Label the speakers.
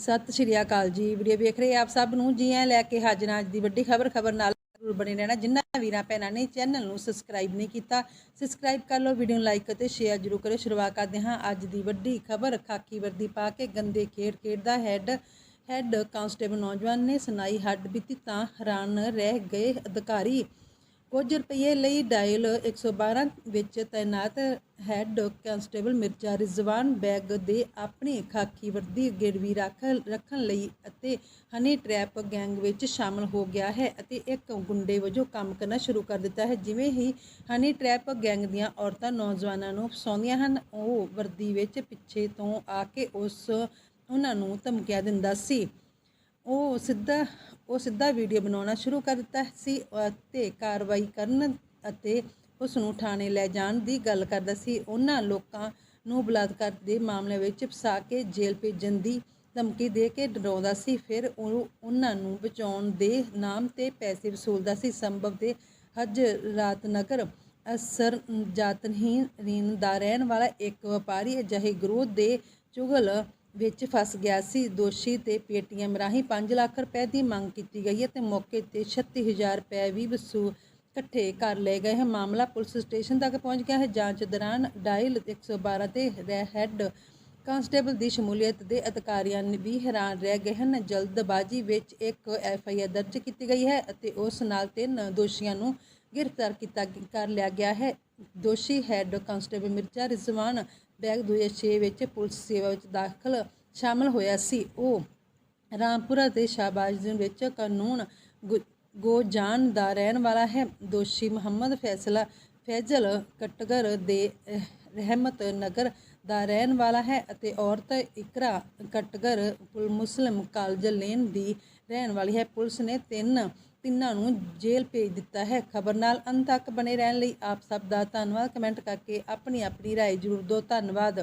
Speaker 1: ਸਤਿ ਸ਼੍ਰੀ ਅਕਾਲ ਜੀ। ਵੀਡੀਓ ਵੇਖ ਰਹੇ ਆਪ ਸਭ ਨੂੰ, ਜੀ ਐ ਲੈ ਕੇ ਹਾਜ਼ਰ ਅੱਜ ਦੀ ਵੱਡੀ ਖਬਰ ਖਬਰ ਨਾਲ ਜ਼ਰੂਰ ਬਣੇ ਰਹਿਣਾ। ਜਿਨ੍ਹਾਂ ਵੀਰਾਂ ਭੈਣਾਂ ਨੇ ਚੈਨਲ ਨੂੰ ਸਬਸਕ੍ਰਾਈਬ ਨਹੀਂ ਕੀਤਾ, ਸਬਸਕ੍ਰਾਈਬ ਕਰ ਲਓ, ਵੀਡੀਓ ਨੂੰ ਲਾਈਕ ਅਤੇ ਸ਼ੇਅਰ ਜ਼ਰੂਰ ਕਰੋ ਸ਼ੁਰੂਆਤ ਕਰਦੇ ਹਾਂ ਅੱਜ ਦੀ ਵੱਡੀ ਖਬਰ। ਖਾਕੀ ਵਰਦੀ ਪਾ ਕੇ ਗੰਦੇ ਖੇਡ ਖੇਡਦਾ ਹੈੱਡ ਹੈੱਡ ਕਾਂਸਟੇਬਲ ਨੌਜਵਾਨ ਨੇ ਸੁਣਾਈ ਹੱਡ ਬੀਤੀ ਤਾਂ ਹੈਰਾਨ ਰਹਿ ਗਏ ਅਧਿਕਾਰੀ। ਕੁਝ ਰੁਪਏ ਲਈ ਡਾਇਲ 112 ਵਿੱਚ ਤਾਇਨਾਤ ਹੈੱਡ ਕਾਂਸਟੇਬਲ ਮਿਰਜ਼ਾ ਰਿਜ਼ਵਾਨ ਬੈਗ ਦੇ ਆਪਣੀ ਖਾਕੀ ਵਰਦੀ ਗਿਰਵੀ ਰੱਖ ਰੱਖਣ ਲਈ ਅਤੇ ਹਨੀ ਟ੍ਰੈਪ ਗੈਂਗ ਵਿੱਚ ਸ਼ਾਮਲ ਹੋ ਗਿਆ ਹੈ ਅਤੇ ਇੱਕ ਗੁੰਡੇ ਵਜੋਂ ਕੰਮ ਕਰਨਾ ਸ਼ੁਰੂ ਕਰ ਦਿੱਤਾ ਹੈ। ਜਿਵੇਂ ਹੀ ਹਨੀ ਟ੍ਰੈਪ ਗੈਂਗ ਦੀਆਂ ਔਰਤਾਂ ਨੌਜਵਾਨਾਂ ਨੂੰ ਫਸਾਉਂਦੀਆਂ ਹਨ, ਉਹ ਵਰਦੀ ਵਿੱਚ ਪਿੱਛੇ ਤੋਂ ਆ ਕੇ ਉਸ ਉਹਨਾਂ ਨੂੰ ਧਮਕੀਆਂ ਦਿੰਦਾ ਸੀ। ਉਹ ਸਿੱਧਾ ਉਹ ਸਿੱਧਾ ਵੀਡੀਓ ਬਣਾਉਣਾ ਸ਼ੁਰੂ ਕਰ ਦਿੱਤਾ ਸੀ ਅਤੇ ਕਾਰਵਾਈ ਕਰਨ ਅਤੇ ਉਸ ਨੂੰ ਥਾਣੇ ਲੈ ਜਾਣ ਦੀ ਗੱਲ ਕਰਦਾ ਸੀ। ਉਹਨਾਂ ਲੋਕਾਂ ਨੂੰ ਬਲਾਤਕਾਰ ਦੇ ਮਾਮਲੇ ਵਿੱਚ ਫਸਾ ਕੇ ਜੇਲ੍ਹ ਭੇਜਣ ਦੀ ਧਮਕੀ ਦੇ ਕੇ ਡਰਾਉਂਦਾ ਸੀ। ਫਿਰ ਉਹ ਉਹਨਾਂ ਨੂੰ ਬਚਾਉਣ ਦੇ ਨਾਮ ਤੇ ਪੈਸੇ ਵਸੂਲਦਾ ਸੀ। ਸੰਭਵ ਦੇ ਹਜ ਰਾਤ ਨਗਰ ਅਸਰ ਜਾਤਨਹੀਨ ਰੀਨ ਦਾ ਰਹਿਣ ਵਾਲਾ ਇੱਕ ਵਪਾਰੀ ਅਜਿਹੇ ਗਰੋਹ ਦੇ ਚੁਗਲ ਵਿੱਚ ਫਸ ਗਿਆ ਸੀ। ਦੋਸ਼ੀ ਤੇ ਪੇਟੀਐਮ ਰਾਹੀਂ 5 ਲੱਖ ਰੁਪਏ ਦੀ ਮੰਗ ਕੀਤੀ ਗਈ ਹੈ ਤੇ ਮੌਕੇ ਤੇ 36000 ਰੁਪਏ ਵੀ ਵਸੂ ਇਕੱਠੇ ਕਰ ਲਏ ਗਏ ਹੈ ਮਾਮਲਾ ਪੁਲਿਸ ਸਟੇਸ਼ਨ ਤੱਕ ਪਹੁੰਚ ਗਿਆ ਹੈ। ਜਾਂਚ ਦੌਰਾਨ ਡਾਇਲ 112 ਤੇ ਰਹਿ- ਹੈੱਡ ਕਾਂਸਟੇਬਲ ਦੀ ਸ਼ਮੂਲੀਅਤ ਦੇ ਅਧਿਕਾਰੀਆਂ ਵੀ ਹੈਰਾਨ ਰਹਿ ਗਏ ਹਨ। ਜਲਦਬਾਜ਼ੀ ਵਿੱਚ ਇੱਕ ਐਫ ਆਈ ਆਰ ਦਰਜ ਕੀਤੀ ਗਈ ਹੈ ਅਤੇ ਉਸ ਨਾਲ ਤਿੰਨ ਦੋਸ਼ੀਆਂ ਨੂੰ ਗ੍ਰਿਫਤਾਰ ਕੀਤਾ, ਕਰ ਲਿਆ ਗਿਆ ਹੈ। ਦੋਸ਼ੀ ਹੈੱਡ ਕਾਂਸਟੇਬਲ ਮਿਰਜ਼ਾ ਰਿਜ਼ਵਾਨ ਬੈਗ 2006 ਵਿੱਚ ਪੁਲਿਸ ਸੇਵਾ ਵਿੱਚ ਦਾਖਲ ਸ਼ਾਮਲ ਹੋਇਆ ਸੀ। ਉਹ ਰਾਮਪੁਰਾ ਦੇ ਸ਼ਾਹਬਾਜ਼ ਵਿੱਚ ਕਾਨੂੰਨ ਗੁ- ਗੋਜਾਨ ਦਾ ਰਹਿਣ ਵਾਲਾ ਹੈ। ਦੋਸ਼ੀ ਮੁਹੰਮਦ ਫੈਸਲਾ, ਫੈਜ਼ਲ ਕਟਗਰ ਦੇ ਰਹਿਮਤ ਨਗਰ ਦਾ ਰਹਿਣ ਵਾਲਾ ਹੈ ਅਤੇ ਔਰਤ ਇਕਰਾ ਕਟਗਰ ਪੁਲ, ਮੁਸਲਿਮ ਕਾਲਜ ਲੇਨ ਦੀ ਰਹਿਣ ਵਾਲੀ ਹੈ। ਪੁਲਿਸ ਨੇ ਤਿੰਨ ਤਿੰਨਾਂ ਨੂੰ ਜੇਲ੍ਹ ਭੇਜ ਦਿੱਤਾ ਹੈ ਖਬਰ ਨਾਲ ਅੰਤ ਤੱਕ ਬਣੇ ਰਹਿਣ ਲਈ ਆਪ ਸਭ ਦਾ ਧੰਨਵਾਦ ਕਮੈਂਟ ਕਰਕੇ ਆਪਣੀ ਆਪਣੀ رائے ਜ਼ਰੂਰ ਦਿਓ ਧੰਨਵਾਦ